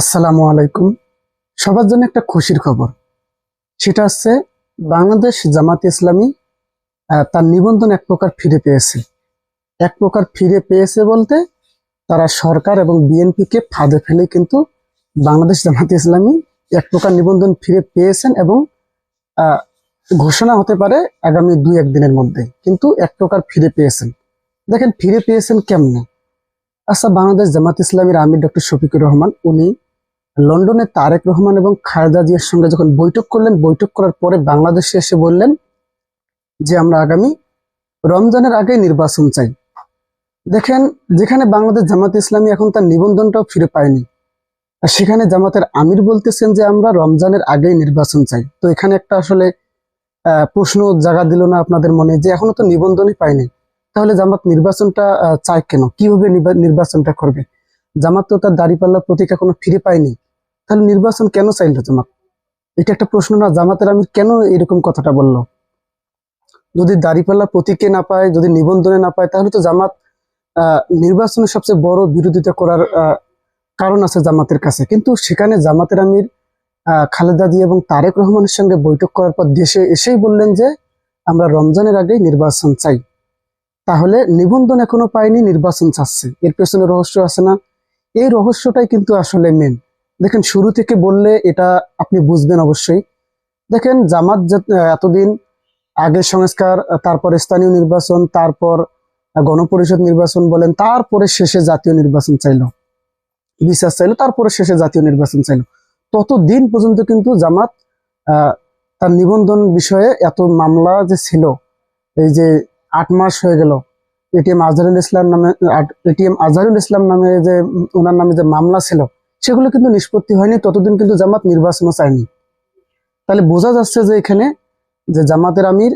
আসসালামু আলাইকুম। সবার জন্য একটা খুশির খবর। সেটা হচ্ছে, বাংলাদেশ জামাত ইসলামী তার নিবন্ধন এক প্রকার ফিরে পেয়েছে। এক প্রকার ফিরে পেয়েছে বলতে, তারা সরকার এবং বিএনপিকে ফাঁদে ফেলে কিন্তু বাংলাদেশ জামাত ইসলামী এক প্রকার নিবন্ধন ফিরে পেয়েছেন এবং ঘোষণা হতে পারে আগামী দুই একদিনের মধ্যে। কিন্তু এক প্রকার ফিরে পেয়েছেন। দেখেন, ফিরে পেয়েছেন কেমনে? আচ্ছা বাংলাদেশ জামাত ইসলামীর আমির ডক্টর শফিকুর রহমান, উনি লন্ডনে তারেক রহমান এবং খালেদা জিয়ার সঙ্গে যখন বৈঠক করলেন, বৈঠক করার পরে বাংলাদেশে এসে বললেন যে, আমরা আগামী রমজানের আগে নির্বাচন চাই। দেখেন, যেখানে বাংলাদেশ জামাত ইসলামী এখন তার নিবন্ধনটাও ফিরে পায়নি। আর সেখানে জামাতের আমির বলতেছেন যে, আমরা রমজানের আগেই নির্বাচন চাই। তো এখানে একটা আসলে প্রশ্ন জাগা দিল না আপনাদের মনে যে, এখনও তো নিবন্ধনই পায়নি। তাহলে জামাত নির্বাচনটা চায় কেন? কীভাবে নির্বা- নির্বাচনটা করবে? জামাত তো তার দাড়িপাল্লার প্রতীক এখনও ফিরে পায়নি। তাহলে নির্বাচন কেন চাইলো জামাত এটা একটা প্রশ্ন না, জামাতের আমির কেন এরকম কথাটা বলল? যদি দাড়িপাল্লা প্রতীকে না পায়, যদি নিবন্ধনে না পায়, তাহলে তো জামাত নির্বাচনের সবচেয়ে বড় বিরোধিতা করার কারণ আছে জামাতের কাছে। কিন্তু সেখানে জামাতের আমির খালেদা জিয়া এবং তারেক রহমানের সঙ্গে বৈঠক করার পর দেশে এসেই বললেন যে, আমরা রমজানের আগেই নির্বাচন চাই। তাহলে নিবন্ধন এখনও পায়নি, নির্বাচন চাচ্ছে। এর পেছনে রহস্য আছে না? এই রহস্যটাই কিন্তু আসলে মেন দেখেন, শুরু থেকে বললে এটা আপনি বুঝবেন অবশ্যই। দেখেন, জামাত এতদিন আগে সংস্কার তারপর স্থানীয় নির্বাচন, তারপর গণপরিষদ নির্বাচন বলেন, তারপরে শেষে জাতীয় নির্বাচন চাইলো। বিশ্বাস চাইলো, তারপরে শেষে জাতীয় নির্বাচন চাইলো। ততদিন পর্যন্ত কিন্তু জামাত তার নিবন্ধন বিষয়ে এত মামলা যে ছিল, এই যে আট মাস হয়ে গেল এটিএম আজহারুল ইসলাম নামে এটিএম আজহারুল ইসলাম নামে যে ওনার নামে যে মামলা ছিল সেগুলো কিন্তু নিষ্পত্তি হয়নি, ততদিন কিন্তু জামাত নির্বাচনও চায়নি। তাহলে বোঝা যাচ্ছে যে এখানে যে জামাতের আমির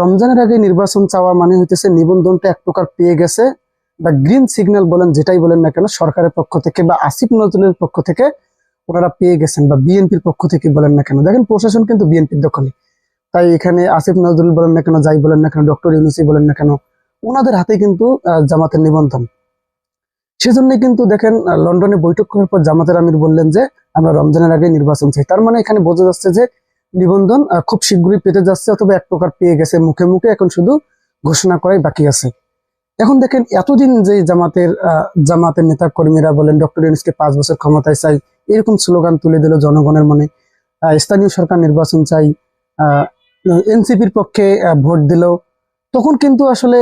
রমজানের আগে নির্বাচন চাওয়া মানে হইতেছে নিবন্ধনটা এক প্রকার পেয়ে গেছে, বা গ্রিন সিগন্যাল বলেন, যেটাই বলেন না কেন, সরকারের পক্ষ থেকে বা আসিফ নজরুলের পক্ষ থেকে ওনারা পেয়ে গেছেন, বা বিএনপির পক্ষ থেকে বলেন না কেন। দেখেন, প্রশাসন কিন্তু বিএনপির দখলে। তাই এখানে আসিফ নজরুল বলেন না কেন, যাই বলেন না কেন, ডক্টর ইউনুসি বলেন না কেন, ওনাদের হাতে কিন্তু জামাতের নিবন্ধন। সেজন্য কিন্তু দেখেন লন্ডনে বৈঠক করার পর জামাতের আমির বললেন যে, আমরা রমজানের আগে নির্বাচন চাই। তার মানে এখানে বোঝা যাচ্ছে যে, নিবন্ধন খুব শীঘ্রই পেতে যাচ্ছে, অথবা এক প্রকার পেয়ে গেছে মুখে মুখে, এখন শুধু ঘোষণা করাই বাকি আছে। এখন দেখেন, এতদিন যে জামাতের জামাতের নেতা কর্মীরা বলেন, ডক্টর ইউনুসকে পাঁচ বছর ক্ষমতায় চাই, এরকম স্লোগান তুলে দিল জনগণের মনে। স্থানীয় সরকার নির্বাচন চাই এনসিপির পক্ষে ভোট দিল। তখন কিন্তু আসলে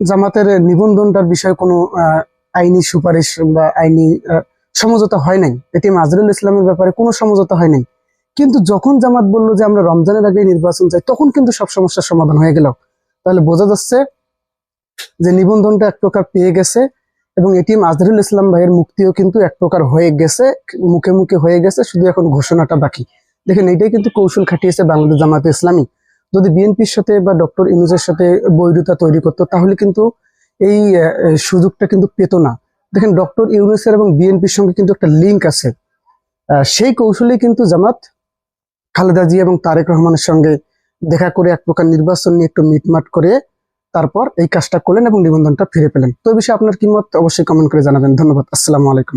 জামাতের নিবন্ধনটার বিষয়ে কোনো আইনি সুপারিশ বা আইনি সমঝোতা হয় নাই। এটি মাজরুল ইসলামের ব্যাপারে কোনো সমঝোতা হয় নাই। কিন্তু যখন জামাত বলল যে আমরা রমজানের আগে নির্বাচন চাই, তখন কিন্তু সব সমস্যার সমাধান হয়ে গেল। তাহলে বোঝা যাচ্ছে যে নিবন্ধনটা এক প্রকার পেয়ে গেছে এবং এটি মাজরুল ইসলাম ভাইয়ের মুক্তিও কিন্তু এক প্রকার হয়ে গেছে, মুখে মুখে হয়ে গেছে, শুধু এখন ঘোষণাটা বাকি। দেখেন এইটাই কিন্তু কৌশল খাটিয়েছে বাংলাদেশ জামাতে ইসলামী। যদি বিএনপির সাথে বা ডক্টর ইনুজের সাথে বৈধতা তৈরি করতো, তাহলে কিন্তু এই সুযোগটা কিন্তু পেত না। দেখেন, ডক্টর ইউনুসের এবং বিএনপির সঙ্গে কিন্তু একটা লিঙ্ক আছে। সেই কৌশলেই কিন্তু জামাত খালেদা জি এবং তারেক রহমানের সঙ্গে দেখা করে এক প্রকার নির্বাচন নিয়ে একটু মিটমাট করে তারপর এই কাজটা করলেন এবং নিবন্ধনটা ফিরে পেলেন। তো বিষয়ে আপনার কি মত? অবশ্যই কমেন্ট করে জানাবেন। ধন্যবাদ। আসসালামু আলাইকুম।